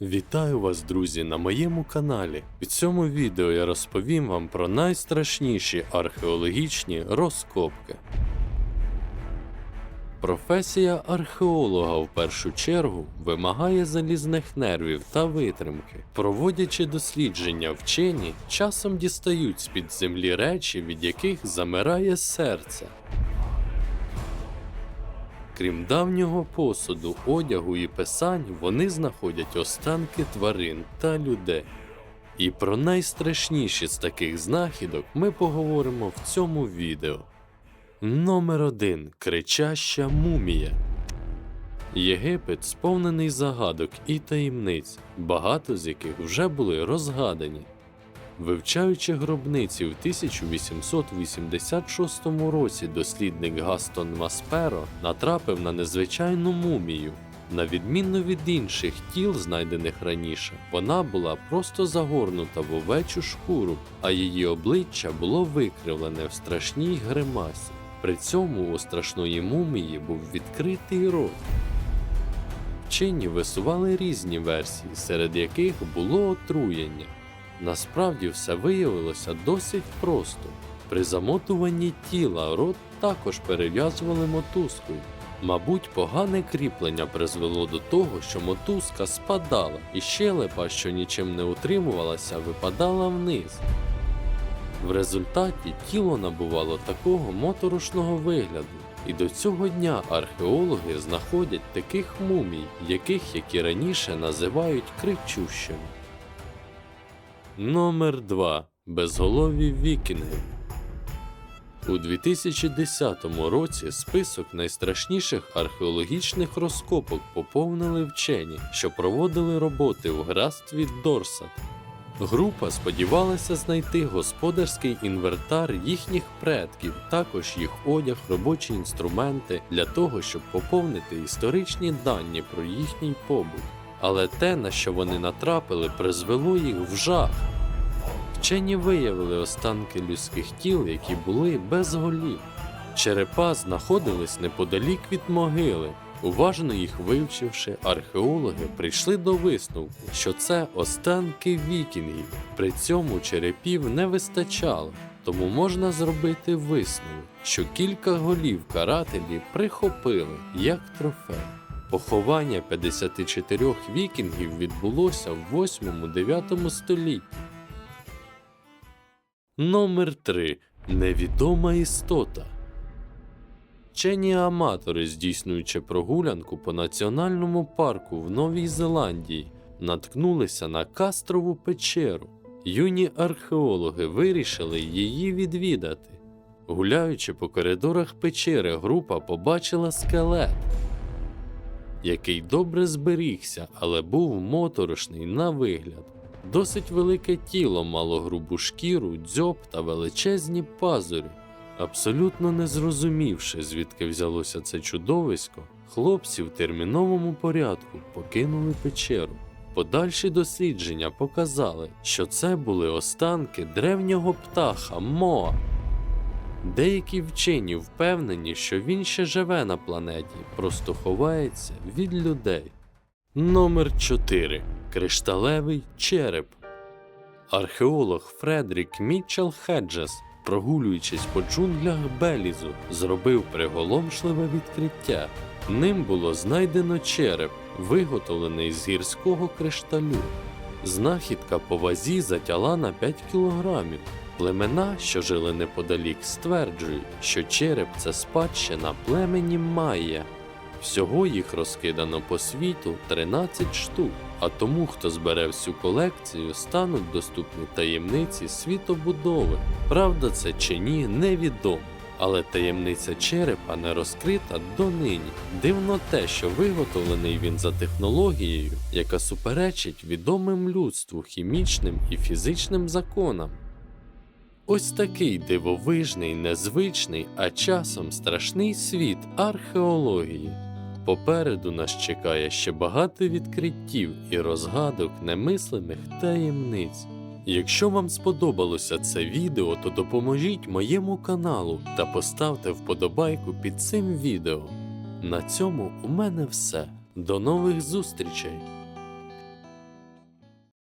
Вітаю вас, друзі, на моєму каналі. В цьому відео я розповім вам про найстрашніші археологічні розкопки. Професія археолога в першу чергу вимагає залізних нервів та витримки. Проводячи дослідження, вчені часом дістають з-під землі речі, від яких замирає серце. Крім давнього посуду, одягу і писань, вони знаходять останки тварин та людей. І про найстрашніші з таких знахідок ми поговоримо в цьому відео. Номер 1. Кричаща мумія. Єгипет сповнений загадок і таємниць, багато з яких вже були розгадані. Вивчаючи гробниці в 1886 році, дослідник Гастон Масперо натрапив на незвичайну мумію. На відміну від інших тіл, знайдених раніше, вона була просто загорнута в овечу шкуру, а її обличчя було викривлене в страшній гримасі. При цьому у страшної мумії був відкритий рот. Вчені висували різні версії, серед яких було отруєння. Насправді все виявилося досить просто. При замотуванні тіла рот також перев'язували мотузкою. Мабуть, погане кріплення призвело до того, що мотузка спадала, і щелепа, що нічим не утримувалася, випадала вниз. В результаті тіло набувало такого моторошного вигляду, і до цього дня археологи знаходять таких мумій, яких, як і раніше, називають кричущими. Номер 2. Безголові вікінги. У 2010 році список найстрашніших археологічних розкопок поповнили вчені, що проводили роботи в графстві Дорсат. Група сподівалася знайти господарський інвентар їхніх предків, також їх одяг, робочі інструменти для того, щоб поповнити історичні дані про їхній побут. Але те, на що вони натрапили, призвело їх в жах. Вчені виявили останки людських тіл, які були без голів. Черепа знаходились неподалік від могили. Уважно їх вивчивши, археологи прийшли до висновку, що це останки вікінгів. При цьому черепів не вистачало, тому можна зробити висновок, що кілька голів карателі прихопили як трофей. Поховання 54 вікінгів відбулося в 8-9 столітті. Номер 3. Невідома істота. Вчені аматори, здійснюючи прогулянку по національному парку в Новій Зеландії, наткнулися на кастрову печеру. Юні археологи вирішили її відвідати. Гуляючи по коридорах печери, група побачила скелет, який добре зберігся, але був моторошний на вигляд. Досить велике тіло мало грубу шкіру, дзьоб та величезні пазурі. Абсолютно не зрозумівши, звідки взялося це чудовисько, хлопці в терміновому порядку покинули печеру. Подальші дослідження показали, що це були останки древнього птаха Моа. Деякі вчені впевнені, що він ще живе на планеті, просто ховається від людей. Номер 4. Кришталевий череп. Археолог Фредрік Мітчел Хеджес, прогулюючись по джунглях Белізу, зробив приголомшливе відкриття. Ним було знайдено череп, виготовлений з гірського кришталю. Знахідка по вазі затяла на 5 кілограмів. Племена, що жили неподалік, стверджують, що череп це спадщина племені Майя. Всього їх розкидано по світу 13 штук, а тому, хто збере всю колекцію, стануть доступні таємниці світобудови. Правда це чи ні, невідомо. Але таємниця черепа не розкрита донині. Дивно те, що виготовлений він за технологією, яка суперечить відомим людству хімічним і фізичним законам. Ось такий дивовижний, незвичний, а часом страшний світ археології. Попереду нас чекає ще багато відкриттів і розгадок немислимих таємниць. Якщо вам сподобалося це відео, то допоможіть моєму каналу та поставте вподобайку під цим відео. На цьому у мене все. До нових зустрічей!